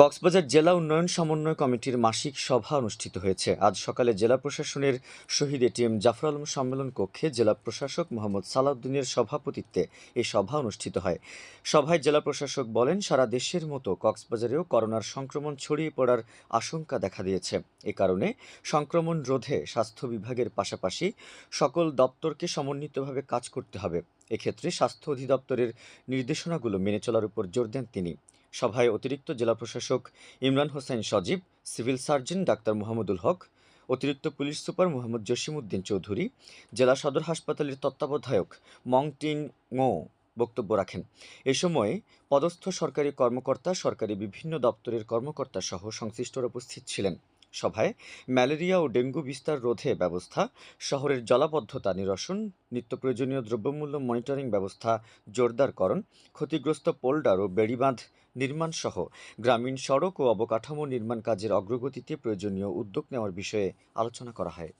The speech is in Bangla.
কক্সবাজার জেলা উন্নয়ন সমন্বয় কমিটির মাসিক সভা অনুষ্ঠিত হয়েছে। আজ সকালে জেলা প্রশাসনের শহীদ এটিএম জাফর আলম সম্মেলন কক্ষে জেলা প্রশাসক মোহাম্মদ সালাউদ্দিনের সভাপতিত্বে এই সভা অনুষ্ঠিত হয়। সভায় জেলা প্রশাসক বলেন, সারা দেশের মতো কক্সবাজারেও করোনার সংক্রমণ ছড়িয়ে পড়ার আশঙ্কা দেখা দিয়েছে। এ কারণে সংক্রমণ রোধে স্বাস্থ্য বিভাগের পাশাপাশি সকল দপ্তরকে সমন্বিতভাবে কাজ করতে হবে। এক্ষেত্রে স্বাস্থ্য অধিদপ্তরের নির্দেশনাগুলো মেনে চলার উপর জোর দেন তিনি। সভায় অতিরিক্ত জেলা প্রশাসক Imran Hossain Sajib, civil surgeon doctor Mohammadul Haque, অতিরিক্ত পুলিশ সুপার মোহাম্মদ জসিমউদ্দিন চৌধুরী, জেলা সদর হাসপাতালের তত্ত্বাবধায়ক মো বক্তব্য রাখেন। এ সময় পদস্থ সরকারি কর্মকর্তা, সরকারি বিভিন্ন দপ্তরের কর্মকর্তা সহ সংশ্লিষ্টরা উপস্থিত ছিলেন। সভায় ম্যালেরিয়া ও ডেঙ্গু বিস্তার রোধে ব্যবস্থা, শহরের জলাবদ্ধতা নিরসন নিত্য প্রয়োজনীয় দ্রব্যমূল্য মনিটরিং ব্যবস্থা জোরদারকরণ ক্ষতিগ্রস্ত পোল্ডার ও বেড়িবাঁধ নির্মাণ সহ গ্রামীণ সড়ক ও অবকাঠামো নির্মাণ কাজের অগ্রগতিতে প্রয়োজনীয় উদ্যোগ নেওয়ার বিষয়ে আলোচনা করা হয়।